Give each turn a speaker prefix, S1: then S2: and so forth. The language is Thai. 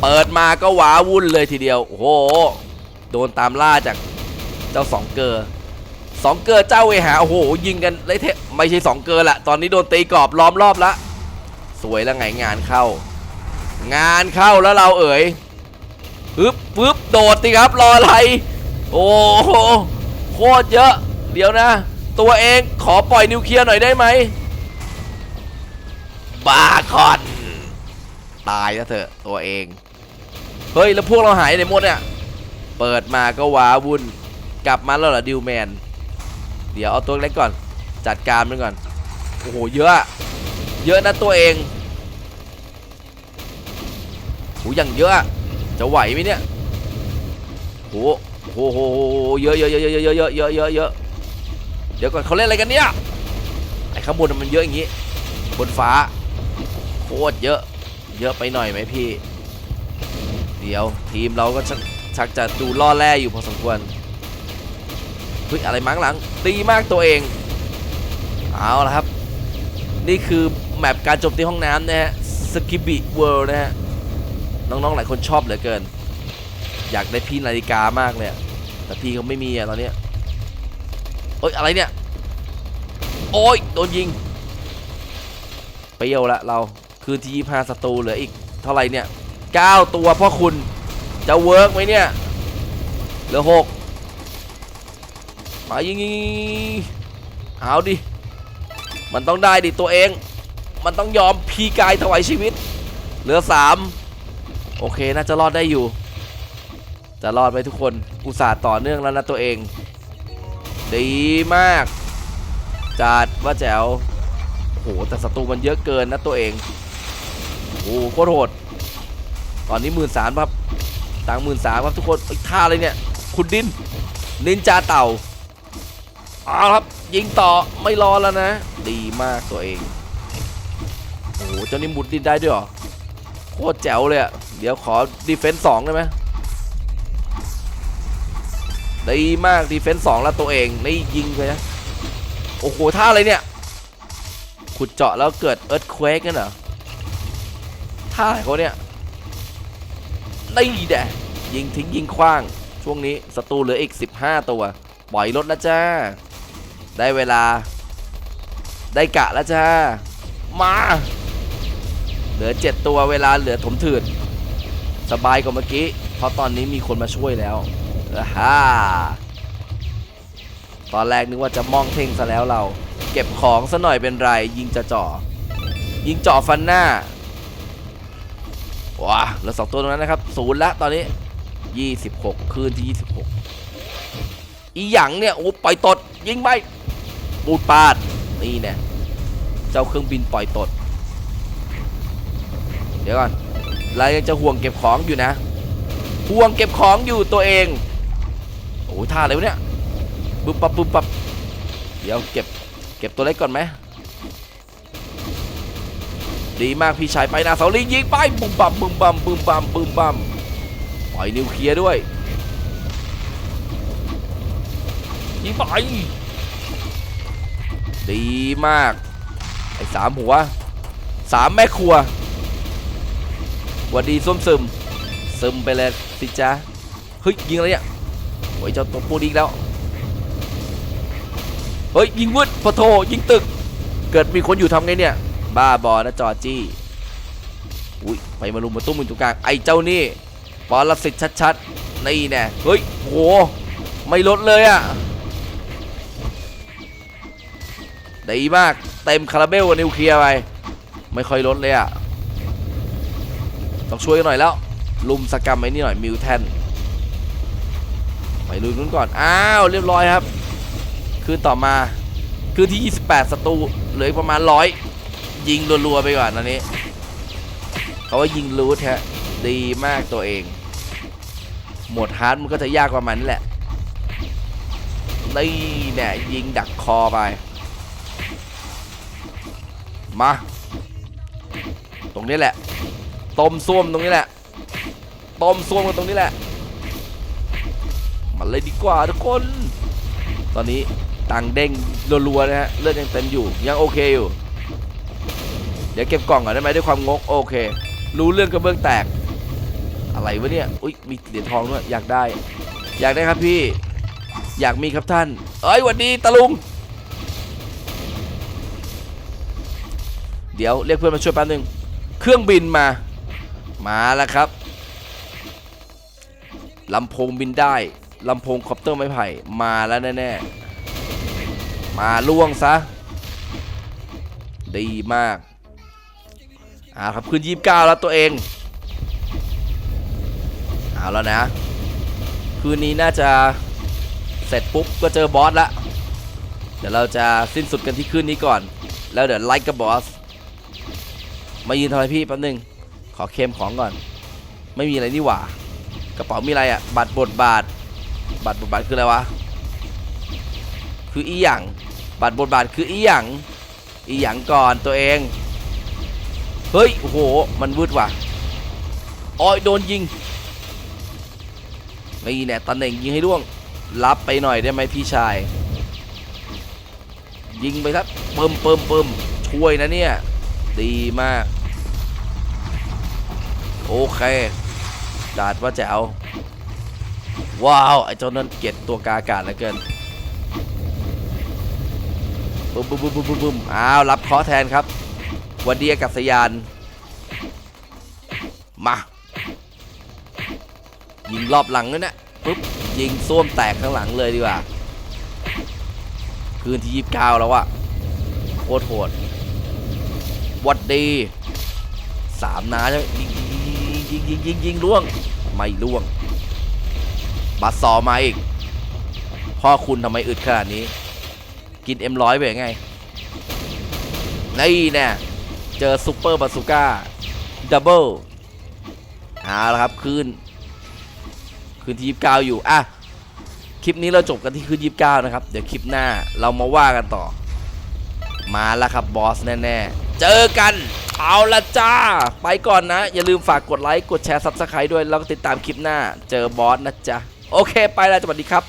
S1: เปิดมาก็ว้าวุ่นเลยทีเดียว โอ้โห โดนตามล่าจากเจ้าสองเกอร์สองเกอร์เจ้าเวหา โอ้โห ยิงกันเลยเทะไม่ใช่สองเกอร์ละ ตอนนี้โดนตีกรอบล้อมรอบละสวยแล้วไงงานเข้า งานเข้าแล้วเราเอ๋ยปึ๊บปึ๊บโดดสิครับรออะไร โอ้โหโคตรเยอะ เดี๋ยวนะ ตัวเองขอปล่อยนิวเคลียร์หน่อยได้ไหมบาคอน ตายแล้วเถอะตัวเอง เฮ้ย แล้วพวกเราหายในหมดเนี่ย เปิดมาก็ว้าวุ่น กลับมาแล้วเหรอดิวแมน เดี๋ยวเอาตัวเล็กก่อน จัดการมันก่อน โอ้โห เยอะ เยอะนะตัวเองโหอย่างเยอะ จะไหวไหมเนี่ยโหโหโหโหเยอะเยอะเยอะเยอะเยอะเยอะเยอะเยอะเยอะเดี๋ยวก่อนเขาเล่นอะไรกันเนี่ย ไอ้ข้างบนมันเยอะอย่างงี้ บนฟ้า โคตรเยอะ เยอะไปหน่อยไหมพี่ เดี๋ยวทีมเราก็ชักชกจะดูล่อแร่อยู่พอสมควรเฮ้ยอะไรมั้งหลังตีมากตัวเองเอาละครับ นี่คือแมปการโจมตีห้องน้ำนะฮะสกิบิเวิลด์นะฮะน้องๆหลายคนชอบเหลือเกิน อยากได้พี่นาฬิกามากเลยแต่พี่เขาไม่มีอะตอนนี้เอ้ยอะไรเนี่ย โอ้ยโดนยิงเปรี้ยวละเราคือที่ยี่ห้าศัตรูเหลืออีกเท่าไหร่เนี่ย 9 ตัวพ่อคุณจะเวิร์กไหมเนี่ย เหลือ 6 มายิงยิงยิงยิงเอาดิ มันต้องได้ดิตัวเอง มันต้องยอมพีกายถวายชีวิต เหลือ 3 โอเคน่าจะรอดได้อยู่ จะรอดไหมทุกคนอุตส่าห์ต่อเนื่องแล้วนะตัวเอง ดีมาก จัดว่าแจ๋วโอ้โหแต่ศัตรูมันเยอะเกินนะตัวเองโอ้โหโคตรโหด ตอนนี้หมื่นสามครับตังหมื่นสามครับทุกคนท่าอะไรเนี่ยขุดดินนินจาเต่าเอาครับยิงต่อไม่รอแล้วนะ ดีมากตัวเองโอ้โหเจ้านี่มุดดินได้ด้วยหรอโคตรแจ๋วเลยอะเดี๋ยวขอดีเฟนส์สองได้ไหมดีมากดีเฟนส์สองแล้วตัวเองนี่ยิงไปนะโอ้โหท่าอะไรเนี่ยขุดเจาะแล้วเกิดเอิร์ธเควกกันเหรอท่าอะไรเขาเนี่ย นี่แดะยิงทิ้งยิงคว้าง ช่วงนี้ศัตรูเหลืออีก 15 ตัว ปล่อยรถแล้วจ้า ได้เวลา ได้กะแล้วจ้า มา เหลือ 7 ตัวเวลาเหลือถมถืดสบายกว่าเมื่อกี้ เพราะตอนนี้มีคนมาช่วยแล้วฮ่าตอนแรกนึกว่าจะมองเท่งซะแล้วเรา เก็บของซะหน่อยเป็นไร ยิงจะจ่อยิงจ่อฟันหน้า ว้าเหลือสองตัวตรงนั้นนะครับศูนย์ละตอนนี้26คืนที่26อีหยังเนี่ยโอ้ปล่อยตดยิงไปปูดปาดนี่เนี่ยเจ้าเครื่องบินปล่อยตด เดี๋ยวก่อนเรายังจะห่วงเก็บของอยู่นะ ห่วงเก็บของอยู่ตัวเองโอ้ยท่าอะไรวะเนี่ยบึบปับบึบปับเดี๋ยวเก็บเก็บตัวเล็กก่อนไหม ดีมากพี่ชายไปนาเสาลิงยิงไปบุมบัมบุมบัมบุมบัมบุมบัมปล่อยนิวเคลียร์ด้วยยิงไปดีมากไอ้สามหัวสามแม่ครัวหวัดดีส้มซึมซึมไปเลยสิจ้าเฮ้ยยิงอะไรเนี่ยโอ้ยเจ้าตัวปูดอีกแล้วเฮ้ยยิงวืดพอโทยิงตึก เกิดมีคนอยู่ทำไงเนี่ย บ้าบอนะจอจี้อุ้ยไปมารุมมาตุ้มอยู่ตรงกลางไอ้เจ้านี่ปอลรับสิทธิ์ชัดๆนี่แน่เฮ้ยโหไม่ลดเลยอะ่ะดีมากเต็มคาราเบลกับนิวเคลียร์ไปไม่ค่อยลดเลยอะ่ะต้องช่วยกันหน่อยแล้ว ลุมสกรรมไอ้นี่หน่อยมิวแทนไปลุยนู้นก่อน อ้าวเรียบร้อยครับ คืนต่อมา คืนที่ 28ศัตรูเหลืออีกประมาณร้อ ยิงรัวๆไปก่อนตอนนี้เขาว่ายิงรูทฮะดีมากตัวเอง หมดฮาร์ดมันก็จะยากประมาณนี้แหละนี่เนี่ยยิงดักคอไป มา ตรงนี้แหละ ต้มส้วมตรงนี้แหละ ต้มส้วมกันตรงนี้แหละมันเลยดีกว่าทุกคน ตอนนี้ตังเด้งรัวๆนะฮะ เลือดยังเต็มอยู่ ยังโอเคอยู่ ดี๋ยวเก็บกล่องก่อนได้ไหมด้วยความงกโอเค รู้เรื่องกระเบื้องแตก อะไรวะเนี่ยอุ้ยมีเหรียญทองด้วยอยากได้ อยากได้ครับพี่ อยากมีครับท่าน เอ้ยหวันดีตะลุง เดี๋ยวเรียกเพื่อนมาช่วยแป๊บนึงเครื่องบินมา มาแล้วครับลำโพงบินได้ลำโพงคอปเตอร์ไม้ไผ่มาแล้วแน่ๆมาล่วงซะ ดีมาก อ่าครับขึ้นยี่สิบเก้าแล้วตัวเองเอาแล้วนะ คืนนี้น่าจะเสร็จปุ๊บก็เจอบอสละเดี๋ยวเราจะสิ้นสุดกันที่คืนนี้ก่อน แล้วเดี๋ยวไลค์กับบอสมายืนทำไมพี่แป๊บนึงขอเคมของก่อน ไม่มีอะไรนี่หว่ากระเป๋ามีอะไรอะบัตรบทบาทบัตรบทบาทคืออะไรวะคืออีหยังบัตรบทบาทคืออีหยังอีหยังก่อนตัวเอง เฮ้ย โอ้โห มันวืดว่ะโอ้ยโดนยิง นี่แน่ตำแหน่งยิงให้ร่วง รับไปหน่อยได้ไหมพี่ชาย ยิงไปครับเปิมเปิมเปิมช่วยนะเนี่ย ดีมาก โอเคดาดว่าแจ๋วว้าว ไอ้เจ้านั้นเก็ดตัวกาอากาศเหลือเกินบึ้มบึ้มบึ้มบึ้มบึมบึ้มอ้าว รับเคาะแทนครับ วันดีอากาศยาน มา ยิงรอบหลังเลยนะปุ๊บยิงส้วมแตกข้างหลังเลยดีกว่า คืนที่ยี่สิบเก้าแล้วอะโคตรโหดวัดดีสามนาใช่ไหมยิงยิงยิงยิงยิงยิงล่วง ไม่ล่วงบัตรซอมาอีก พ่อคุณทำไมอึดขนาดนี้ กินเอ็มร้อยไปยังไงนี่แน่ เจอซูเปอร์บาซูก้าดับเบิลเอาละครับคืนคืนที่29อยู่ อะ คลิปนี้เราจบกันที่คืน29นะครับ เดี๋ยวคลิปหน้าเรามาว่ากันต่อ มาแล้วครับบอสแน่ๆ เจอกัน เอาละจ้า ไปก่อนนะ อย่าลืมฝากกดไลค์ กดแชร์ซับสไครต์ด้วย แล้วก็ติดตามคลิปหน้า เจอบอสนะจ๊ะ โอเค ไปแล้วสวัสดีครับ